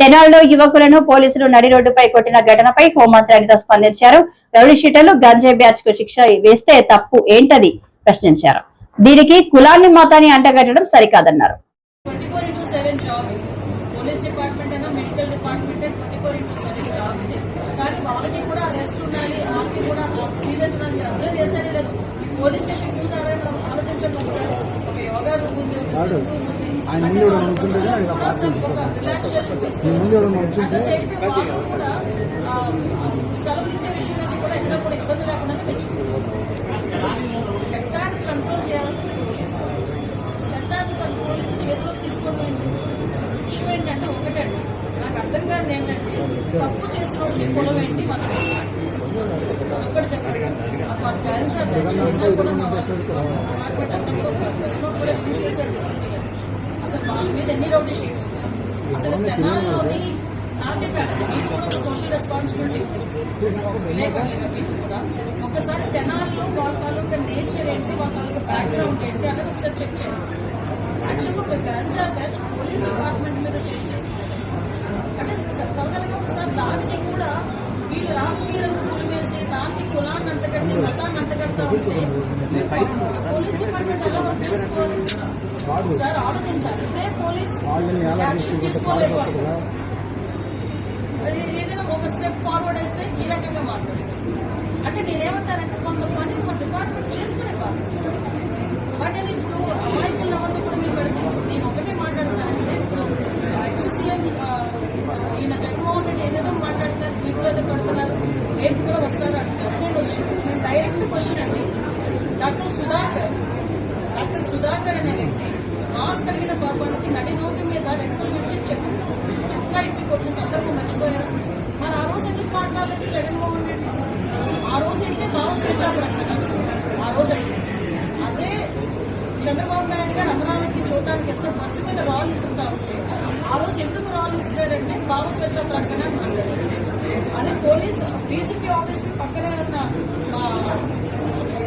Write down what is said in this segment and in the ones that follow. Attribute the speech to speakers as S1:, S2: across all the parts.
S1: తెనాల్లో యువకులను పోలీసులు నడి రోడ్డుపై కొట్టిన ఘటనపై హోంమంత్రి అనిత స్పందించారు. రౌడీ షీటర్లు గంజాయి బ్యాచ్కు శిక్ష వేస్తే తప్పు ఏంటది? ప్రశ్నించారు. దీనికి కులాన్ని మతాన్ని అంటగట్టడం సరికాదన్నారు.
S2: పోలీస్ డిపార్ట్మెంట్ అయినా medical department twenty four into seven job ఇది. కానీ వాళ్ళకి కూడా రెస్ట్ ఉండాలి వాళ్ళకి కూడా సీరియస్ ఉండాలి మీరు అర్థం చేశారే లేదు ఈ పోలీస్ స్టేషన్ ఆలోచించండి ఒకసారి. ఒక యోగా రూమ్ ఉంది.
S3: ఆయన ముందు ఎవడో నుంచుంటే ఆయన ఒక పార్టీ
S2: ఒక రిలాక్సేషన్
S3: నీ ముందు ఎవడో
S2: తీసుకోవడం ఇష్యూ ఏంటంటే ఒకటండి నాకు అర్థం కాదు ఏంటంటే తప్పు చేసిన వాడికి కులం ఏంటి మనం చెప్పండి మాకు కూడా మా అంతా కూడా కూడా చేశారు అసలు వాళ్ళ మీద ఎన్ని రౌడీ షీట్స్ అసలు తెనాల్లోని సోషల్ రెస్పాన్సిబిలిటీ కూడా. ఒకసారి తెనాల్లో వాళ్ళ తాలూకా నేచర్ ఏంటి వాళ్ళ తాలూకా బ్యాక్గ్రౌండ్ ఏంటి అనేది ఒకసారి చెక్ చేయండి. యాక్చువల్గా ఒక గంజా బ్యాచ్ పోలీస్ డిపార్ట్మెంట్ మీద చేంజ్ చేసుకున్నారు. అంటే ఫర్దర్గా ఒకసారి దానికి కూడా వీళ్ళు రాజకీయ రంగులు వేసి దానికి కులాన్ని అంటగట్టి మతాన్ని అంటగడతా ఉంటే పోలీస్ డిపార్ట్మెంట్ ఎలా వర్క్ చేసుకోవాలి ఒకసారి ఆలోచించాలి. పోలీస్ యాక్షన్ తీసుకోలేదు ఏదైనా ఒక స్టెప్ ఫార్వర్డ్ వేస్తే ఈ రకంగా మాట్లాడారు అంటే నేనేమంటానంటే కొంతమంది మన డిపార్ట్మెంట్ చేసుకునే వాళ్ళు. అలాగే ఇప్పుడు అమాయకులు కూడా మీరు పెడతారు. నేను ఒకటే మాట్లాడతానంటే ఇప్పుడు ఈయన జగన్మోహన్ రెడ్డి ఏదేదో మాట్లాడతారు మీరు ఏదో పెడుతున్నారు రేపు కూడా వస్తారు అంటారు నేను వచ్చి- నేను డైరెక్ట్ క్వశ్చన్ అండి. డాక్టర్ సుధాకర్ డాక్టర్ సుధాకర్ అనే వ్యక్తి లాస్ కలిగిన పాపానికి నడి రోడ్డు మీద రెక్కలు విడిచి చెక్ చుక్కా ఇప్పి కొట్టిన సందర్భం మర్చిపోయారు మరి ఆ రోజు ఎందుకు మాట్లాడలేదు జగన్మోహన్ రెడ్డి? ఆ రోజు అయితే భారత్ తెచ్చారు ఆ రోజు అయితే. అదే చంద్రబాబు నాయుడు గారు అమరావతి చూడడానికి ఎంత బస్సు మీద రాళ్ళు ఇస్తుంటా ఉంటే ఆ రోజు ఎందుకు రాళ్ళు ఇస్తారంటే భావ స్వచ్ఛ ప్రకటన అన్నారు. అదే పోలీస్ డీసీపీ ఆఫీస్కి పక్కనే ఉన్న ఆ,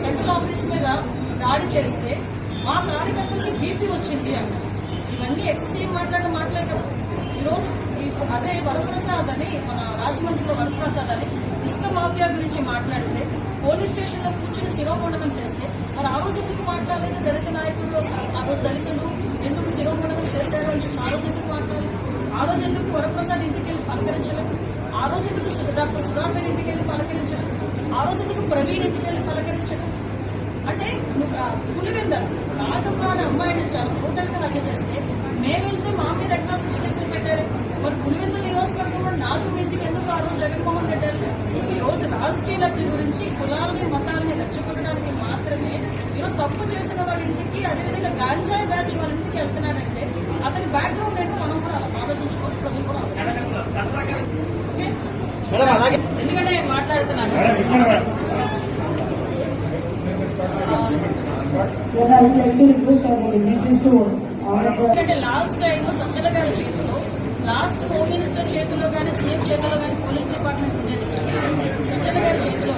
S2: సెంట్రల్ ఆఫీస్ మీద దాడి చేస్తే మా కార్యకర్తలకి బీపీ వచ్చింది అన్నారు ఇవన్నీ ఎక్ససీఎం మాట్లాడిన మాటలే కదా. ఈరోజు అదే వరప్రసాద్ అని మన రాజమండ్రిలో వరప్రసాద్ అని ఇసుక మాఫియా గురించి మాట్లాడితే పోలీస్ స్టేషన్లో కూర్చుని శిరోమండనం చేస్తే మరి ఆ రోజు ఎందుకు మాట్లాడలేదు దళిత నాయకులు ఆ రోజు దళితులు ఎందుకు శిరోమండనం చేశారు అని చెప్పి ఆ రోజు ఎందుకు మాట్లాడలేదు? ఆ రోజు ఎందుకు వరప్రసాద్ ఇంటికి వెళ్ళి పలకరించలేదు? ఆ రోజు ఎందుకు డాక్టర్ సుధాకర్ ఇంటికి వెళ్ళి పలకరించలేదు? ఆ రోజు ఎందుకు ప్రవీణ్ ఇంటికి వెళ్ళి పలకరించలేదు? అంటే నువ్వు ఆ పులివెంద నాగమ్మ అనే అమ్మాయిని గా హత్య చేస్తే మేము వెళ్తే మా మీద అట్రాసిటీ కేసులు పెట్టారు మరి పులివెంద నియోజకవర్గంలో నాగం ఇంటికి ఎందుకు ఆ రోజు జగన్మోహన్ రెడ్డి వెళ్ళారు? ఈ రోజు రాజకీయ లబ్ధి గురించి కులాలని మతాలని రెచ్చగొట్టడానికి మాత్రమే ఈరోజు తప్పు చేసిన వాళ్ళ ఇంటికి అదేవిధంగా గాంజాయి బ్యాచ్ వాళ్ళ ఇంటికి వెళ్తున్నాడంటే అతని బ్యాక్గ్రౌండ్ ఏంటో మనం కూడా అలా ఆలోచించుకోవాలి ప్రజలు కూడా? ఎందుకంటే నేను మాట్లాడుతున్నాను
S4: Then I would like to request our dignitaries
S2: ఎందుకంటే లాస్ట్ టైం సజ్జల గారి చేతిలో లాస్ట్ హోమ్ మినిస్టర్ చేతిలో కానీ సీఎం చేతిలో కానీ పోలీస్ డిపార్ట్మెంట్ ఉండేది సజ్జల గారి చేతిలో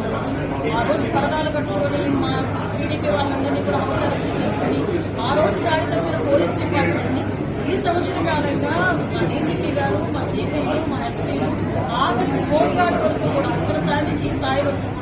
S2: ఆ రోజు పరదాలు కట్టుకొని మా టీడీపీ వాళ్ళందరినీ కూడా హౌస్ అరెస్ట్ చేసుకుని ఆ రోజు దాడి తప్పిన పోలీస్ డిపార్ట్మెంట్ని ఈ సంవత్సరం కాలంగా మా డీసీపీ గారు మా సిపిలు మా ఎస్పీలు ఆఖరి హోమ్ గార్డ్ వరకు కూడా అక్కడ స్థాయి నుంచి ఈ స్థాయి వరకు